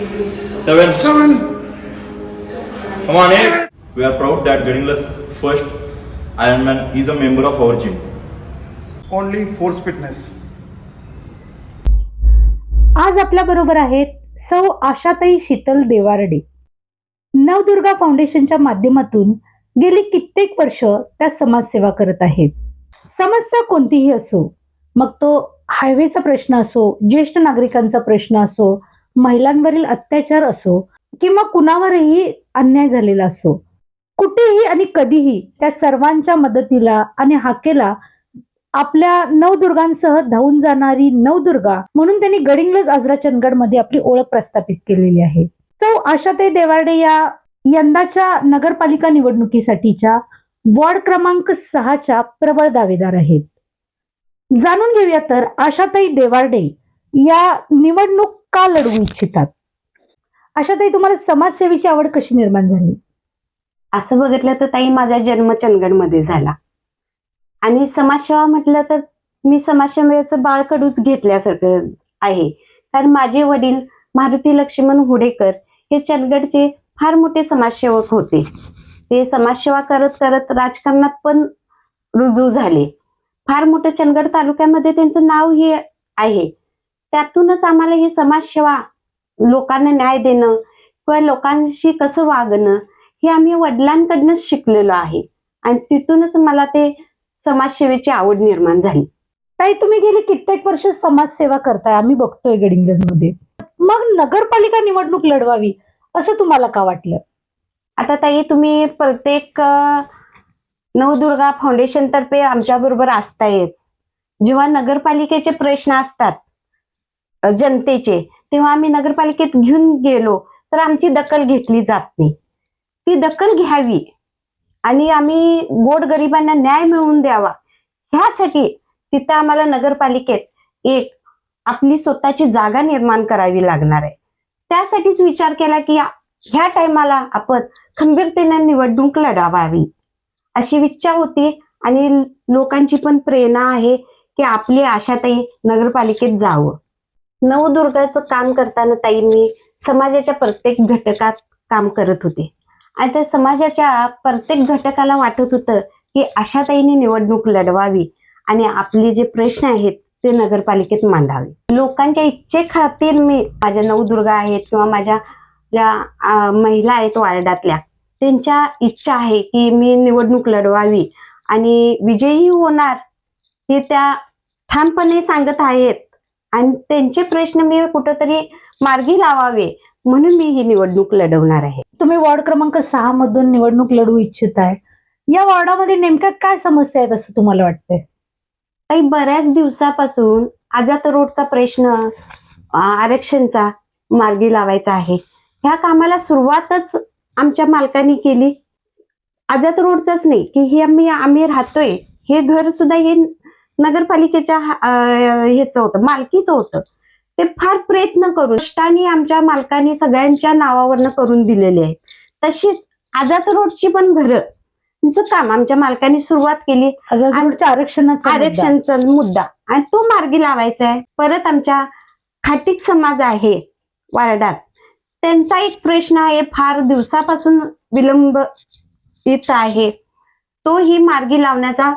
Seven. seven, Come on, eight. We are proud that Gadingla's first Ironman is a member of our gym. only force fitness. आज आपल्या बरोबर आहेत सौ आशाताई शीतल देवारडे नवदुर्गा फाउंडेशनच्या माध्यमातून गेली कित्येक वर्ष त्या समाजसेवा करत आहेत समस्या कोणतीही असो मग तो हायवेचा प्रश्न असो ज्येष्ठ नागरिकांचा प्रश्न असो महिलांवरील अत्याचार असो किंवा कुणावरही अन्याय झालेला असो कुठेही आणि कधीही त्या सर्वांच्या मदतीला आणि हाकेला आपल्या नवदुर्गांसह धावून जाणारी नवदुर्गा म्हणून त्यांनी गडिंगलज आजरा चंदगडमध्ये आपली ओळख प्रस्थापित केलेली आहे. सौ आशाताई देवाडे या यंदाच्या नगरपालिका निवडणुकीसाठीच्या वॉर्ड क्रमांक सहाच्या प्रबळ दावेदार आहेत. जाणून घेऊया तर आशाताई देवार्डे या निवडणूक का लढवू इच्छितात? अशा ताई तुम्हाला समाजसेवेची आवड कशी निर्माण झाली? असं बघितलं तर ताई माझा जन्म चंदगडमध्ये झाला. आणि समाजसेवा म्हटलं तर मी समाजसेवेचं बाळकडूच घेतल्यासारखं आहे. कारण माझे वडील मारुती लक्ष्मण हुडेकर हे चंदगडचे फार मोठे समाजसेवक होते. ते समाजसेवा करत करत राजकारणात पण रुजू झाले. फार मोठं चंदगड तालुक्यामध्ये त्यांचं नाव हे आहे. त्यातूनच आम्हाला हे समाजसेवा लोकांना न्याय देणं किंवा लोकांशी कसं वागणं हे आम्ही वडिलांकडनंच शिकलेलो आहे. आणि तिथूनच मला ते समाजसेवेची आवड निर्माण झाली. ताई तुम्ही गेली कित्येक वर्ष समाजसेवा करताय. आम्ही बघतोय गडिंग्लजमध्ये. मग नगरपालिका निवडणूक लढवावी असं तुम्हाला का वाटलं? आता ताई तुम्ही प्रत्येक नवदुर्गा फाउंडेशन तर्फे आमच्या बरोबर असतायच. जेव्हा नगरपालिकेचे प्रश्न असतात जनतेचे. तेव्हा आम्ही नगरपालिकेत घेऊन गेलो तर आमची दखल घेतली जात नाही. ती दखल घ्यावी आणि आम्ही गोरगरिबांना न्याय मिळवून द्यावा. ह्यासाठी तिथं आम्हाला नगरपालिकेत एक आपली स्वतःची जागा निर्माण करावी लागणार आहे. त्यासाठीच विचार केला की ह्या टायमाला आपण खंबीरतेने निवडणूक लढावावी. अशी इच्छा होती आणि लोकांची पण प्रेरणा आहे की आपली आशाताई नगरपालिकेत जावं. नवदुर्गाचं काम करताना ताई मी समाजाच्या प्रत्येक घटकात काम करत होते. आणि त्या समाजाच्या प्रत्येक घटकाला वाटत होतं की आशाताईने निवडणूक लढवावी आणि आपले जे प्रश्न आहेत ते नगरपालिकेत मांडावे. लोकांच्या इच्छे खातीर मी माझ्या नवदुर्गा आहेत किंवा माझ्या ज्या महिला आहेत वार्डातल्या त्यांच्या इच्छा आहे की मी निवडणूक लढवावी आणि विजयी होणार हे त्या ठामपणे सांगत आहेत. आणि त्यांचे प्रश्न मी कुठंतरी मार्गी लावावे म्हणून मी ही निवडणूक लढवणार आहे. तुम्ही वॉर्ड क्रमांक सहा मधून निवडणूक लढवू इच्छिताय. या वॉर्डामध्ये नेमक्या काय समस्या आहेत असं तुम्हाला वाटतंय? काही बऱ्याच दिवसापासून आजात रोडचा प्रश्न आरक्षणचा मार्गी लावायचा आहे. ह्या कामाला सुरुवातच आमच्या मालकाने केली. आजात रोडचाच नाही की हे आम्ही आम्ही राहतोय हे घर सुद्धा हे नगरपालिकेच्या ह्याचं होतं मालकीचं होतं. ते फार प्रयत्न करून कष्टाने आमच्या मालकाने सगळ्यांच्या नावावरनं करून दिलेले आहेत. तशीच आजात रोडची पण घरं काम आमच्या मालकाने सुरुवात केली. आझाद आरक्षणाचा मुद्दा. आरक्षणचा मुद्दा. आणि तो मार्गी लावायचा आहे परत आमच्या खाटिक समाज आहे वार्डात. त्यांचा एक प्रश्न आहे फार दिवसापासून विलंब येत आहे. तोही मार्गी लावण्याचा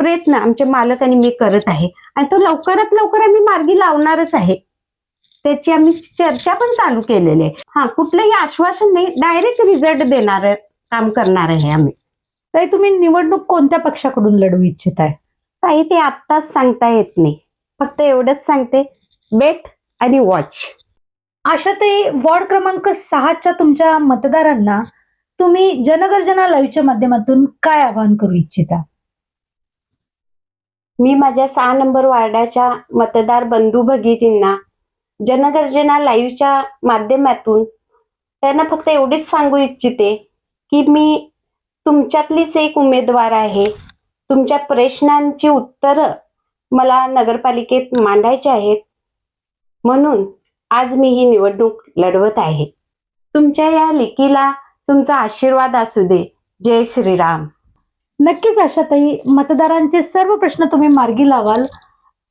प्रयत्न आमचे मालक आणि मी करत आहे. आणि तो लवकरात लवकर आम्ही मार्गी लावणारच आहे. त्याची आम्ही चर्चा पण चालू केलेली आहे. हा कुठलंही आश्वासन नाही. डायरेक्ट रिझल्ट देणार काम करणार आहे आम्ही. ताई तुम्ही निवडणूक कोणत्या पक्षाकडून लढवू इच्छिताय? ताई ते आत्ताच सांगता येत नाही. फक्त एवढंच सांगते. वेट आणि वॉच आशाताई वॉर्ड क्रमांक सहाच्या तुमच्या मतदारांना तुम्ही जनगर्जना लाईव्हच्या माध्यमातून काय आवाहन करू इच्छिता? मी माझ्या सहा नंबर वार्डाच्या मतदार बंधू भगिनींना जनगर्जना लाईव्हच्या माध्यमातून त्यांना फक्त एवढीच सांगू इच्छिते की मी तुमच्यातलीच एक उमेदवार आहे. तुमच्या प्रश्नांची उत्तरं मला नगरपालिकेत मांडायची आहेत. म्हणून आज मी ही निवडणूक लढवत आहे. तुमच्या या लेकीला तुमचा आशीर्वाद असू दे. जय श्रीराम. नक्कीच आशाताई मतदारांचे सर्व प्रश्न तुम्ही मार्गी लावाल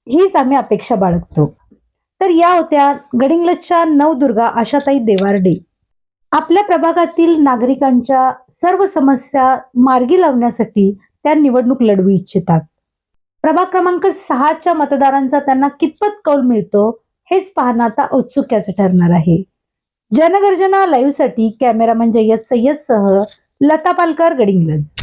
हीच आम्ही अपेक्षा बाळगतो. तर या होत्या गडिंग्लजच्या नवदुर्गा आशाताई देवारडे. आपल्या प्रभागातील नागरिकांच्या सर्व समस्या मार्गी लावण्यासाठी त्या निवडणूक लढवू इच्छितात. प्रभाग क्रमांक सहाच्या मतदारांचा त्यांना कितपत कौल मिळतो हेच पाहणं आता औत्सुक्याचं ठरणार आहे. जनगर्जना लाईव्हसाठी कॅमेरामन जय्यद सय्यदसह लता पालकर गडिंग्लज.